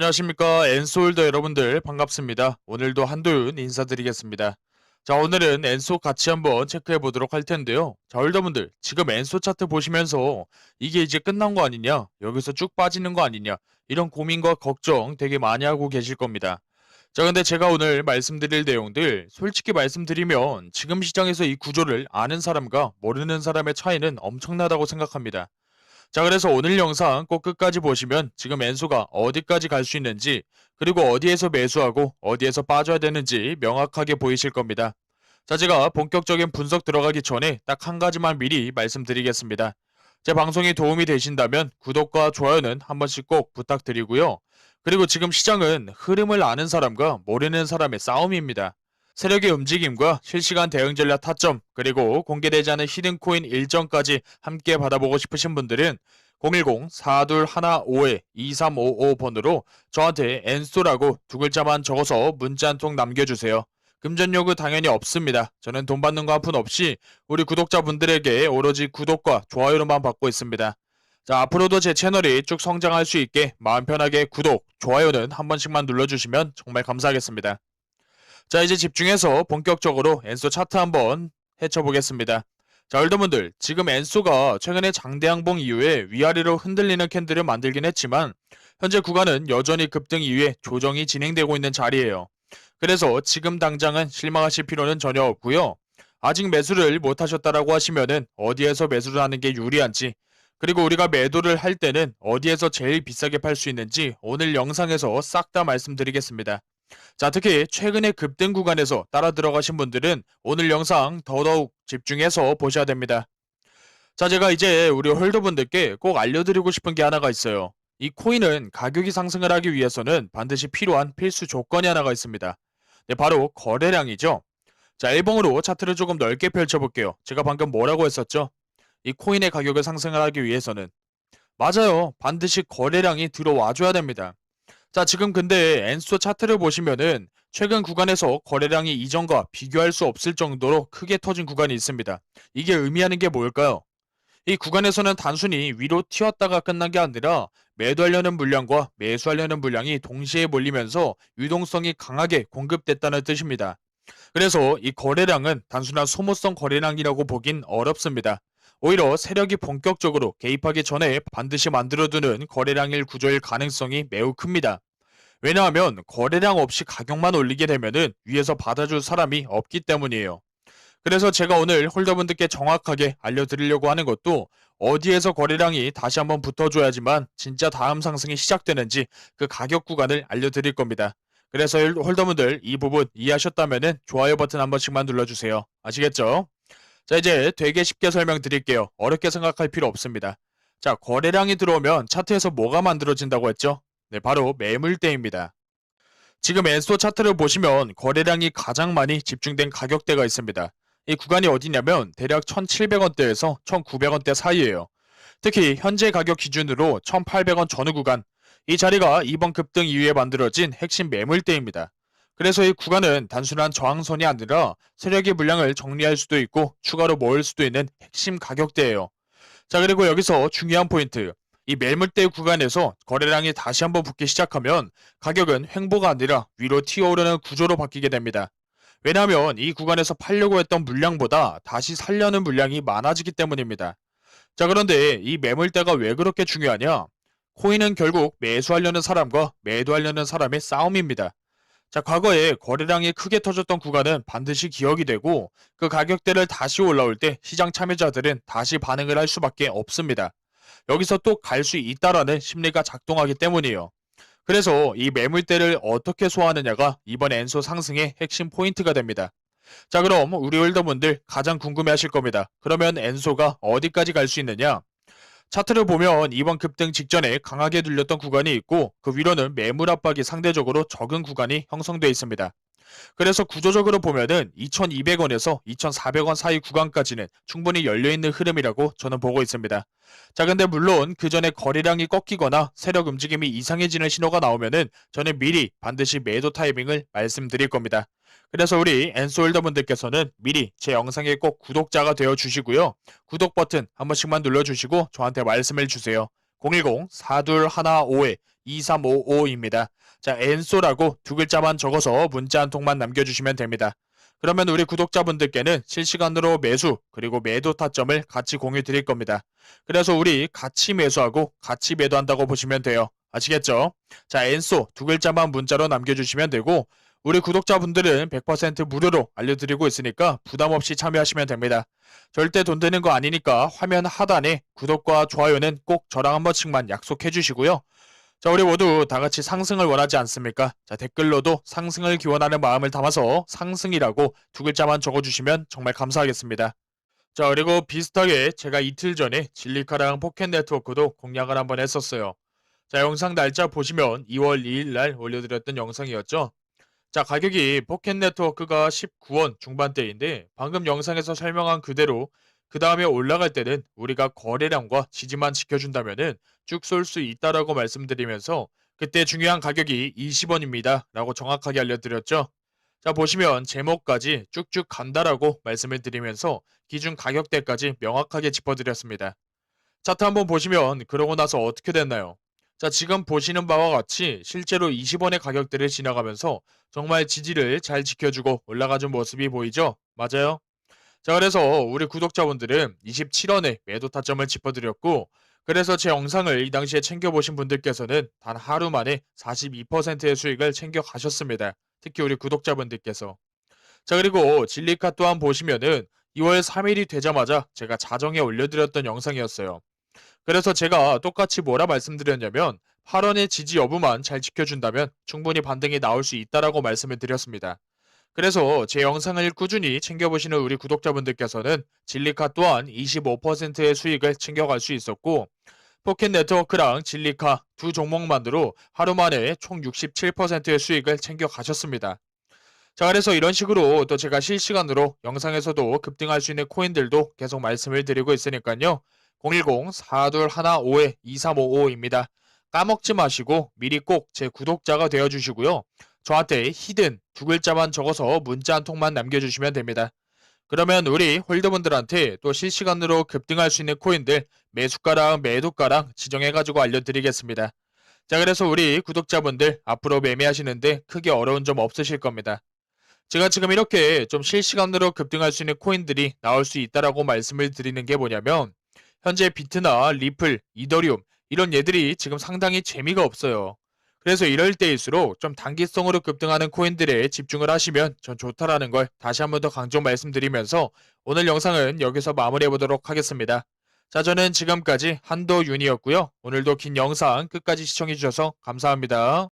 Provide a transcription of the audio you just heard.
안녕하십니까 엔소홀더 여러분들 반갑습니다. 오늘도 한도윤 인사드리겠습니다. 자 오늘은 엔소 같이 한번 체크해 보도록 할 텐데요. 자 홀더분들 지금 엔소 차트 보시면서 이게 이제 끝난 거 아니냐 여기서 쭉 빠지는 거 아니냐 이런 고민과 걱정 되게 많이 하고 계실 겁니다. 자 근데 제가 오늘 말씀드릴 내용들 솔직히 말씀드리면 지금 시장에서 이 구조를 아는 사람과 모르는 사람의 차이는 엄청나다고 생각합니다. 자, 그래서 오늘 영상 꼭 끝까지 보시면 지금 엔소가 어디까지 갈 수 있는지, 그리고 어디에서 매수하고 어디에서 빠져야 되는지 명확하게 보이실 겁니다. 자, 제가 본격적인 분석 들어가기 전에 딱 한 가지만 미리 말씀드리겠습니다. 제 방송이 도움이 되신다면 구독과 좋아요는 한 번씩 꼭 부탁드리고요. 그리고 지금 시장은 흐름을 아는 사람과 모르는 사람의 싸움입니다. 세력의 움직임과 실시간 대응 전략 타점, 그리고 공개되지 않은 히든코인 일정까지 함께 받아보고 싶으신 분들은 010-4215-2355번으로 저한테 엔소라고 두 글자만 적어서 문자 한 통 남겨주세요. 금전 요구 당연히 없습니다. 저는 돈 받는 거 한 푼 없이 우리 구독자분들에게 오로지 구독과 좋아요로만 받고 있습니다. 자, 앞으로도 제 채널이 쭉 성장할 수 있게 마음 편하게 구독, 좋아요는 한 번씩만 눌러주시면 정말 감사하겠습니다. 자, 이제 집중해서 본격적으로 엔소 차트 한번 헤쳐보겠습니다. 자, 여러분들, 지금 엔소가 최근에 장대양봉 이후에 위아래로 흔들리는 캔들을 만들긴 했지만 현재 구간은 여전히 급등 이후에 조정이 진행되고 있는 자리예요. 그래서 지금 당장은 실망하실 필요는 전혀 없고요. 아직 매수를 못 하셨다라고 하시면은 어디에서 매수를 하는 게 유리한지 그리고 우리가 매도를 할 때는 어디에서 제일 비싸게 팔 수 있는지 오늘 영상에서 싹 다 말씀드리겠습니다. 자, 특히 최근에 급등 구간에서 따라 들어가신 분들은 오늘 영상 더더욱 집중해서 보셔야 됩니다. 자, 제가 이제 우리 홀더분들께 꼭 알려드리고 싶은 게 하나가 있어요. 이 코인은 가격이 상승을 하기 위해서는 반드시 필요한 필수 조건이 하나가 있습니다. 네, 바로 거래량이죠. 자, 일봉으로 차트를 조금 넓게 펼쳐볼게요. 제가 방금 뭐라고 했었죠? 이 코인의 가격을 상승을 하기 위해서는 맞아요. 반드시 거래량이 들어와줘야 됩니다. 자, 지금 근데 엔소 차트를 보시면은 최근 구간에서 거래량이 이전과 비교할 수 없을 정도로 크게 터진 구간이 있습니다. 이게 의미하는 게 뭘까요? 이 구간에서는 단순히 위로 튀었다가 끝난 게 아니라 매도하려는 물량과 매수하려는 물량이 동시에 몰리면서 유동성이 강하게 공급됐다는 뜻입니다. 그래서 이 거래량은 단순한 소모성 거래량이라고 보긴 어렵습니다. 오히려 세력이 본격적으로 개입하기 전에 반드시 만들어두는 거래량일 구조일 가능성이 매우 큽니다. 왜냐하면 거래량 없이 가격만 올리게 되면은 위에서 받아줄 사람이 없기 때문이에요. 그래서 제가 오늘 홀더분들께 정확하게 알려드리려고 하는 것도 어디에서 거래량이 다시 한번 붙어줘야지만 진짜 다음 상승이 시작되는지 그 가격 구간을 알려드릴 겁니다. 그래서 홀더분들 이 부분 이해하셨다면 좋아요 버튼 한 번씩만 눌러주세요. 아시겠죠? 자, 이제 되게 쉽게 설명드릴게요. 어렵게 생각할 필요 없습니다. 자, 거래량이 들어오면 차트에서 뭐가 만들어진다고 했죠? 네, 바로 매물대입니다. 지금 엔소 차트를 보시면 거래량이 가장 많이 집중된 가격대가 있습니다. 이 구간이 어디냐면 대략 1,700원대에서 1,900원대 사이예요. 특히 현재 가격 기준으로 1,800원 전후 구간, 이 자리가 이번 급등 이후에 만들어진 핵심 매물대입니다. 그래서 이 구간은 단순한 저항선이 아니라 세력의 물량을 정리할 수도 있고 추가로 모을 수도 있는 핵심 가격대예요. 자 그리고 여기서 중요한 포인트 이 매물대 구간에서 거래량이 다시 한번 붙기 시작하면 가격은 횡보가 아니라 위로 튀어오르는 구조로 바뀌게 됩니다. 왜냐하면 이 구간에서 팔려고 했던 물량보다 다시 살려는 물량이 많아지기 때문입니다. 자 그런데 이 매물대가 왜 그렇게 중요하냐? 코인은 결국 매수하려는 사람과 매도하려는 사람의 싸움입니다. 자, 과거에 거래량이 크게 터졌던 구간은 반드시 기억이 되고 그 가격대를 다시 올라올 때 시장 참여자들은 다시 반응을 할 수밖에 없습니다. 여기서 또 갈 수 있다라는 심리가 작동하기 때문이에요. 그래서 이 매물대를 어떻게 소화하느냐가 이번 엔소 상승의 핵심 포인트가 됩니다. 자, 그럼 우리 홀더분들 가장 궁금해 하실 겁니다. 그러면 엔소가 어디까지 갈 수 있느냐? 차트를 보면 이번 급등 직전에 강하게 눌렸던 구간이 있고 그 위로는 매물 압박이 상대적으로 적은 구간이 형성되어 있습니다. 그래서 구조적으로 보면은 2200원에서 2400원 사이 구간까지는 충분히 열려있는 흐름이라고 저는 보고 있습니다. 자, 근데 물론 그 전에 거래량이 꺾이거나 세력 움직임이 이상해지는 신호가 나오면은 저는 미리 반드시 매도 타이밍을 말씀드릴 겁니다. 그래서 우리 엔솔더 분들께서는 미리 제 영상에 꼭 구독자가 되어 주시고요. 구독 버튼 한 번씩만 눌러 주시고 저한테 말씀을 주세요. 010-4215 2355입니다. 자, 엔소라고 두 글자만 적어서 문자 한 통만 남겨주시면 됩니다. 그러면 우리 구독자분들께는 실시간으로 매수 그리고 매도 타점을 같이 공유 드릴 겁니다. 그래서 우리 같이 매수하고 같이 매도한다고 보시면 돼요. 아시겠죠? 자, 엔소 두 글자만 문자로 남겨주시면 되고 우리 구독자분들은 100% 무료로 알려드리고 있으니까 부담 없이 참여하시면 됩니다. 절대 돈 드는 거 아니니까 화면 하단에 구독과 좋아요는 꼭 저랑 한 번씩만 약속해 주시고요. 자, 우리 모두 다 같이 상승을 원하지 않습니까? 자, 댓글로도 상승을 기원하는 마음을 담아서 상승이라고 두 글자만 적어주시면 정말 감사하겠습니다. 자, 그리고 비슷하게 제가 이틀 전에 진리카랑 포켓 네트워크도 공략을 한번 했었어요. 자, 영상 날짜 보시면 2월 2일 날 올려드렸던 영상이었죠. 자, 가격이 포켓 네트워크가 19원 중반대인데 방금 영상에서 설명한 그대로 그 다음에 올라갈 때는 우리가 거래량과 지지만 지켜준다면은 쭉쏠 수 있다라고 말씀드리면서 그때 중요한 가격이 20원입니다. 라고 정확하게 알려드렸죠. 자, 보시면 제목까지 쭉쭉 간다라고 말씀을 드리면서 기준 가격대까지 명확하게 짚어드렸습니다. 차트 한번 보시면 그러고 나서 어떻게 됐나요? 자, 지금 보시는 바와 같이 실제로 20원의 가격대를 지나가면서 정말 지지를 잘 지켜주고 올라가준 모습이 보이죠? 맞아요? 자, 그래서 우리 구독자분들은 27원에 매도 타점을 짚어드렸고, 그래서 제 영상을 이 당시에 챙겨보신 분들께서는 단 하루 만에 42%의 수익을 챙겨 가셨습니다. 특히 우리 구독자분들께서. 자, 그리고 진리카 또한 보시면은 2월 3일이 되자마자 제가 자정에 올려드렸던 영상이었어요. 그래서 제가 똑같이 뭐라 말씀드렸냐면 8원의 지지 여부만 잘 지켜준다면 충분히 반등이 나올 수 있다라고 말씀을 드렸습니다. 그래서 제 영상을 꾸준히 챙겨보시는 우리 구독자분들께서는 진리카 또한 25%의 수익을 챙겨갈 수 있었고 포켓 네트워크랑 진리카 두 종목만으로 하루 만에 총 67%의 수익을 챙겨 가셨습니다. 자, 그래서 이런 식으로 또 제가 실시간으로 영상에서도 급등할 수 있는 코인들도 계속 말씀을 드리고 있으니까요. 010-4215-2355입니다. 까먹지 마시고 미리 꼭 제 구독자가 되어주시고요. 저한테 히든 두 글자만 적어서 문자 한 통만 남겨주시면 됩니다. 그러면 우리 홀더분들한테 또 실시간으로 급등할 수 있는 코인들 매수가랑 매도가랑 지정해가지고 알려드리겠습니다. 자, 그래서 우리 구독자분들 앞으로 매매하시는데 크게 어려운 점 없으실 겁니다. 제가 지금 이렇게 좀 실시간으로 급등할 수 있는 코인들이 나올 수 있다라고 말씀을 드리는 게 뭐냐면 현재 비트나 리플, 이더리움 이런 얘들이 지금 상당히 재미가 없어요. 그래서 이럴 때일수록 좀 단기성으로 급등하는 코인들에 집중을 하시면 전 좋다라는 걸 다시 한 번 더 강조 말씀드리면서 오늘 영상은 여기서 마무리해 보도록 하겠습니다. 자, 저는 지금까지 한도윤이었고요. 오늘도 긴 영상 끝까지 시청해 주셔서 감사합니다.